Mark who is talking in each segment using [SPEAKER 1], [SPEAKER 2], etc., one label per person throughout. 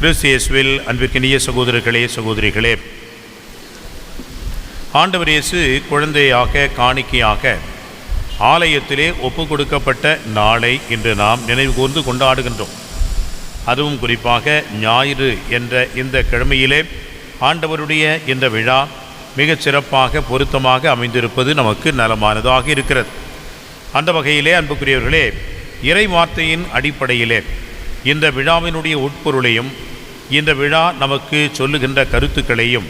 [SPEAKER 1] கிறிஸ்தியஸ்வில் அன்பிற்கினிய சகோதரர்களே சகோதரிகளே ஆண்டவர் இயேசு குழந்தையாக காணிக்கையாக ஆலயத்திலே ஒப்பு கொடுக்கப்பட்ட நாளை இன்று நாம் நினைவு கூர்ந்து கொண்டாடுகின்றோம். அதுவும் குறிப்பாக ஞாயிறு என்ற இந்த கிழமையிலே ஆண்டவருடைய இந்த விழா மிகச் சிறப்பாக பொருத்தமாக அமைந்திருப்பது நமக்கு நலமானதாக இருக்கிறது. அந்த வகையிலே அன்புக்குரியவர்களே இறை வார்த்தையின் அடிப்படையிலே இந்த விழாவினுடைய உட்பொருளையும் இந்த விழா நமக்கு சொல்லுகின்ற கருத்துக்களையும்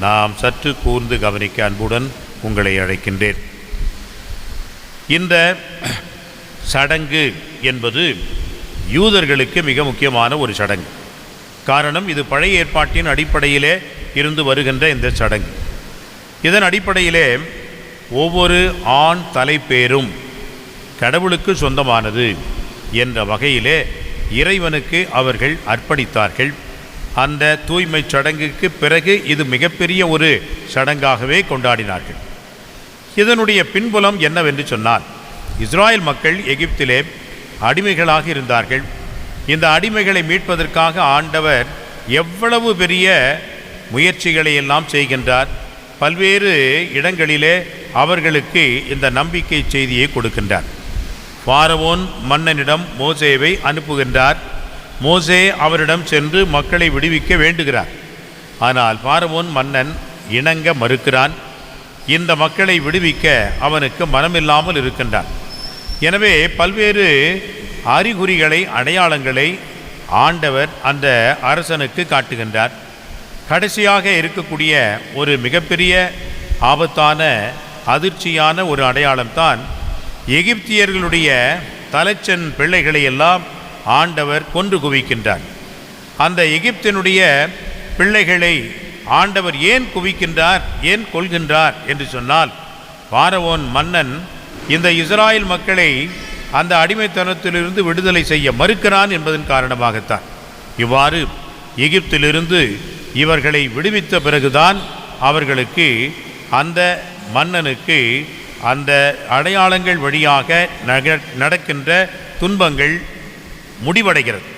[SPEAKER 1] நாம் சற்று கூர்ந்து கவனிக்க அன்புடன் உங்களை அழைக்கின்றேன். இந்த சடங்கு என்பது யூதர்களுக்கு மிக முக்கியமான ஒரு சடங்கு. காரணம் இது பழைய ஏற்பாட்டின் அடிப்படையிலே இருந்து வருகின்ற இந்த சடங்கு. இதன் அடிப்படையிலே ஒவ்வொரு ஆண் தலைப்பேரும் கடவுளுக்கு சொந்தமானது என்ற வகையிலே இறைவனுக்கு அவர்கள் அர்ப்பணித்தார்கள். அந்த தூய்மை சடங்குக்கு பிறகு இது மிகப்பெரிய ஒரு சடங்காகவே கொண்டாடினார்கள். இதனுடைய பின்புலம் என்னவென்று சொன்னால் இஸ்ராயல் மக்கள் எகிப்திலே அடிமைகளாக இருந்தார்கள். இந்த அடிமைகளை மீட்பதற்காக ஆண்டவர் எவ்வளவு பெரிய முயற்சிகளை எல்லாம் செய்கின்றார். பல்வேறு இடங்களிலே அவர்களுக்கு இந்த நம்பிக்கை செய்தியை கொடுக்கின்றார். பாரவோன் மன்னனிடம் மோசேவை அனுப்புகின்றார். மோசே அவரிடம் சென்று மக்களை விடுவிக்க வேண்டுகிறார். ஆனால் பாரவோன் மன்னன் இணங்க மறுக்கிறான். இந்த மக்களை விடுவிக்க அவனுக்கு மனமில்லாமல் இருக்கின்றான். எனவே பல்வேறு அறிகுறிகளை அடையாளங்களை ஆண்டவர் அந்த அரசனுக்கு காட்டுகின்றார். கடைசியாக இருக்கக்கூடிய ஒரு மிகப்பெரிய ஆபத்தான அதிர்ச்சியான ஒரு அடையாளம்தான் எகிப்தியர்களுடைய தலைச்சன் பிள்ளைகளை எல்லாம் ஆண்டவர் கொன்று குவிக்கின்றார். அந்த எகிப்தினுடைய பிள்ளைகளை ஆண்டவர் ஏன் குவிக்கின்றார் ஏன் கொள்கின்றார் என்று சொன்னால் பாரவோன் மன்னன் இந்த இஸ்ராயல் மக்களை அந்த அடிமைத்தனத்திலிருந்து விடுதலை செய்ய மறுக்கிறான் என்பதன் காரணமாகத்தான். இவ்வாறு எகிப்திலிருந்து இவர்களை விடுவித்த பிறகுதான் அவர்களுக்கு அந்த மன்னனுக்கு அந்த அடையாளங்கள் வழியாக நக நடக்கின்ற துன்பங்கள் முடிவடைகிறது.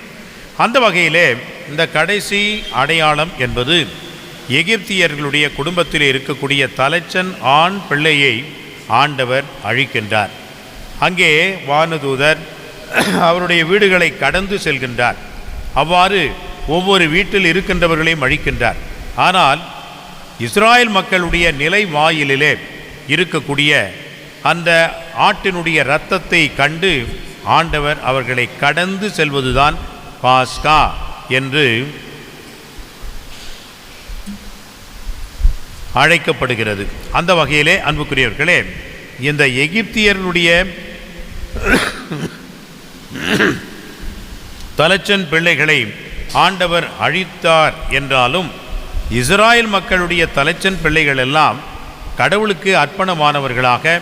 [SPEAKER 1] அந்த வகையிலே இந்த கடைசி அடையாளம் என்பது எகிப்தியர்களுடைய குடும்பத்தில் இருக்கக்கூடிய தலைச்சன் ஆண் பிள்ளையை ஆண்டவர் அழிக்கின்றார். அங்கே வானதூதர் அவருடைய வீடுகளை கடந்து செல்கின்றார். அவ்வாறு ஒவ்வொரு வீட்டில் இருக்கின்றவர்களையும் அழிக்கின்றார். ஆனால் இஸ்ராயல் மக்களுடைய நிலை வாயிலிலே இருக்கக்கூடிய அந்த ஆட்டினுடைய இரத்தத்தை கண்டு ஆண்டவர் அவர்களை கடந்து செல்வதுதான் பாஸ்கா என்று அழைக்கப்படுகிறது. அந்த வகையிலே அன்புக்குரியவர்களே இந்த எகிப்தியர்களுடைய தலைச்சன் பிள்ளைகளை ஆண்டவர் அழித்தார் என்றாலும் இஸ்ராயல் மக்களுடைய தலைச்சன் பிள்ளைகள் எல்லாம் கடவுளுக்கு அர்ப்பணமானவர்களாக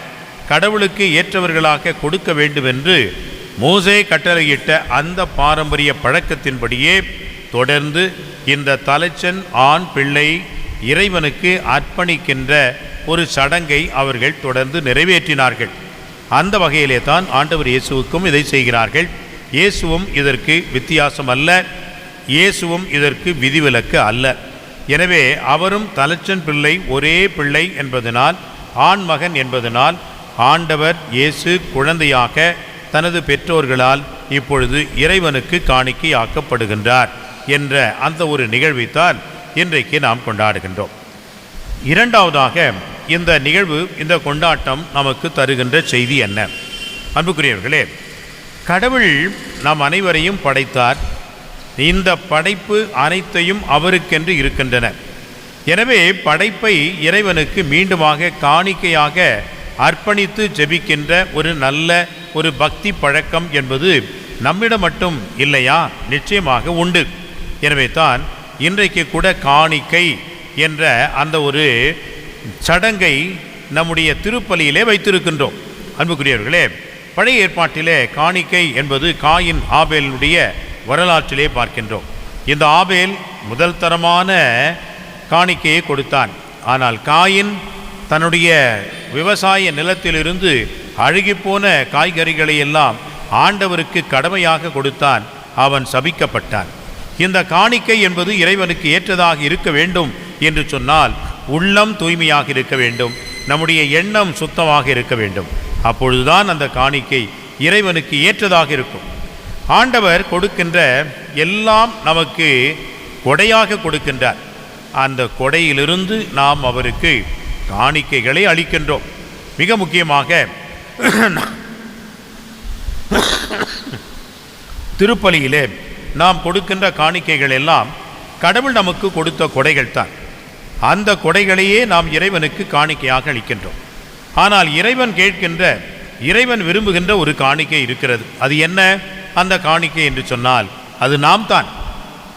[SPEAKER 1] கடவுளுக்கு ஏற்றவர்களாக கொடுக்க வேண்டும் என்று மோசே கட்டளையிட்ட அந்த பாரம்பரிய பழக்கத்தின்படியே தொடர்ந்து இந்த தலைச்சன் ஆண் பிள்ளை இறைவனுக்கு அர்ப்பணிக்கின்ற ஒரு சடங்கை அவர்கள் தொடர்ந்து நிறைவேற்றினார்கள். அந்த வகையிலே தான் ஆண்டவர் இயேசுவுக்கும் இதை செய்கிறார்கள். இயேசுவும் இதற்கு வித்தியாசம் அல்ல. இயேசுவும் இதற்கு விதிவிலக்கு அல்ல. எனவே அவரும் தலைச்சன் பிள்ளை ஒரே பிள்ளை என்பதனால் ஆண் மகன் என்பதனால் ஆண்டவர் இயேசு குழந்தையாக தனது பெற்றோர்களால் இப்பொழுது இறைவனுக்கு காணிக்கையாக்கப்படுகின்றார் என்ற அந்த ஒரு நிகழ்வைத்தான் இன்றைக்கு நாம் கொண்டாடுகின்றோம். இரண்டாவதாக இந்த நிகழ்வு இந்த கொண்டாட்டம் நமக்கு தருகின்ற செய்தி என்ன? அன்புக்குரியவர்களே கடவுள் நாம் அனைவரையும் படைத்தார். இந்த படைப்பு அனைத்தையும் அவருக்கென்று இருக்கின்றன. எனவே படைப்பை இறைவனுக்கு மீண்டுமாக காணிக்கையாக அர்ப்பணித்து ஜெபிக்கின்ற ஒரு நல்ல ஒரு பக்தி பழக்கம் என்பது நம்மிடம் மட்டும் இல்லையா? நிச்சயமாக உண்டு. எனவே தான் இன்றைக்கு கூட காணிக்கை என்ற அந்த ஒரு சடங்கை நம்முடைய திருப்பலியிலே வைத்திருக்கின்றோம். அன்புக்குரியவர்களே பழைய ஏற்பாட்டிலே காணிக்கை என்பது காயின் ஆபேலுடைய வரலாற்றிலே பார்க்கின்றோம். இந்த ஆபேல் முதல் தரமான காணிக்கையை கொடுத்தான். ஆனால் காயின் தன்னுடைய விவசாய நிலத்திலிருந்து அழுகிப்போன காய்கறிகளை எல்லாம் ஆண்டவருக்கு கடமையாக கொடுத்தான். அவன் சபிக்கப்பட்டான். இந்த காணிக்கை என்பது இறைவனுக்கு ஏற்றதாக இருக்க வேண்டும் என்று சொன்னால் உள்ளம் தூய்மையாக இருக்க வேண்டும். நம்முடைய எண்ணம் சுத்தமாக இருக்க வேண்டும். அப்பொழுதுதான் அந்த காணிக்கை இறைவனுக்கு ஏற்றதாக இருக்கும். ஆண்டவர் கொடுக்கின்ற எல்லாம் நமக்கு கொடையாக கொடுக்கின்றார். அந்த கொடையிலிருந்து நாம் அவருக்கு காணிக்கைகளை அளிக்கின்றோம். மிக முக்கியமாக திருப்பலியிலே நாம் கொடுக்கின்ற காணிக்கைகள் எல்லாம் கடவுள் நமக்கு கொடுத்த கொடைகள் தான். அந்த கொடைகளையே நாம் இறைவனுக்கு காணிக்கையாக அளிக்கின்றோம். ஆனால் இறைவன் கேட்கின்ற இறைவன் விரும்புகின்ற ஒரு காணிக்கை இருக்கிறது. அது என்ன? அந்த காணிக்கை என்று சொன்னால் அது நாம் தான்.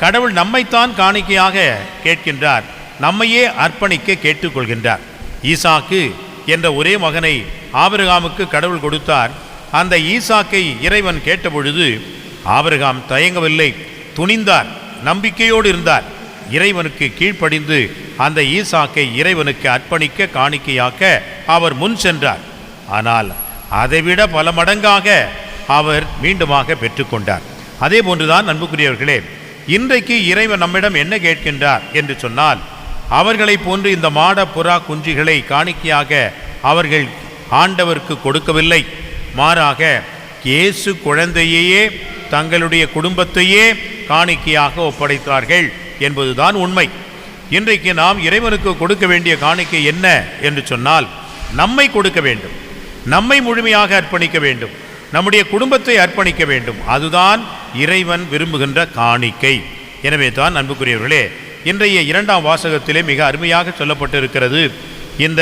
[SPEAKER 1] கடவுள் நம்மைத்தான் காணிக்கையாக கேட்கின்றார். நம்மையே அர்ப்பணிக்க கேட்டுக்கொள்கின்றார். ஈசாக்கு என்ற ஒரே மகனை ஆபிரகாமுக்கு கடவுள் கொடுத்தார். அந்த ஈசாக்கை இறைவன் கேட்டபொழுது ஆபிரகாம் தயங்கவில்லை. துணிந்தார். நம்பிக்கையோடு இருந்தார். இறைவனுக்கு கீழ்ப்படிந்து அந்த ஈசாக்கை இறைவனுக்கு அர்ப்பணிக்க காணிக்கையாக்க அவர் முன் சென்றார். ஆனால் அதைவிட பல மடங்காக அவர் மீண்டுமாக பெற்றுக்கொண்டார். அதே போன்றுதான் அன்புக்குரியவர்களே இன்றைக்கு இறைவன் நம்மிடம் என்ன கேட்கின்றார் என்று சொன்னால் அவர்களைப் போன்று இந்த மாட புறா குஞ்சுகளை காணிக்கையாக அவர்கள் ஆண்டவருக்கு கொடுக்கவில்லை. மாறாக இயேசு குழந்தையையே தங்களுடைய குடும்பத்தையே காணிக்கையாக ஒப்படைத்தார்கள் என்பதுதான் உண்மை. இன்றைக்கு நாம் இறைவனுக்கு கொடுக்க வேண்டிய காணிக்கை என்ன என்று சொன்னால் நம்மை கொடுக்க வேண்டும். நம்மை முழுமையாக அர்ப்பணிக்க வேண்டும். நம்முடைய குடும்பத்தை அர்ப்பணிக்க வேண்டும். அதுதான் இறைவன் விரும்புகின்ற காணிக்கை. எனவே தான் அன்புக்குரியவர்களே இன்றைய இரண்டாம் வாசகத்திலே மிக அருமையாக சொல்லப்பட்டிருக்கிறது. இந்த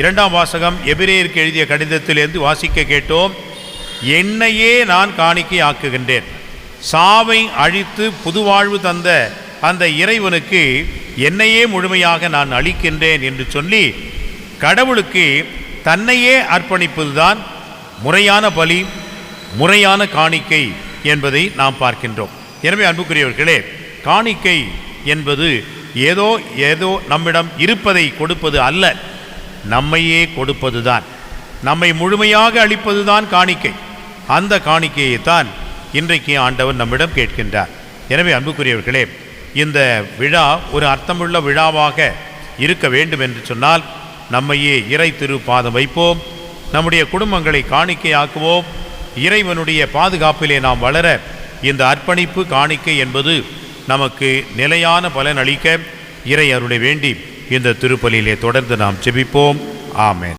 [SPEAKER 1] இரண்டாம் வாசகம் எபிரேயருக்கு எழுதிய கடிதத்திலிருந்து வாசிக்க கேட்டோம். என்னையே நான் காணிக்கை ஆக்குகின்றேன் சாவை அழித்து புதுவாழ்வு தந்த அந்த இறைவனுக்கு என்னையே முழுமையாக நான் அளிக்கின்றேன் என்று சொல்லி கடவுளுக்கு தன்னையே அர்ப்பணிப்பதுதான் முறையான பலி முறையான காணிக்கை என்பதை நாம் பார்க்கின்றோம். எனவே அன்புக்குரியவர்களே காணிக்கை என்பது ஏதோ ஏதோ நம்மிடம் இருப்பதை கொடுப்பது அல்ல. நம்மையே கொடுப்பதுதான். நம்மை முழுமையாக அளிப்பதுதான் காணிக்கை. அந்த காணிக்கையைத்தான் இன்றைக்கு ஆண்டவர் நம்மிடம் கேட்கின்றார். எனவே அன்புக்குரியவர்களே இந்த விழா ஒரு அர்த்தமுள்ள விழாவாக இருக்க வேண்டும் என்று சொன்னால் நம்மையே இறை திருப்பாதம் வைப்போம். நம்முடைய குடும்பங்களை காணிக்கையாக்குவோம். இறைவனுடைய பாதுகாப்பிலே நாம் வளர இந்த அர்ப்பணிப்பு காணிக்கை என்பது நமக்கு நிலையான பலன் அளிக்க இறை அருளை வேண்டி இந்த திருப்பலியிலே தொடர்ந்து நாம் ஜெபிப்போம். ஆமேன்.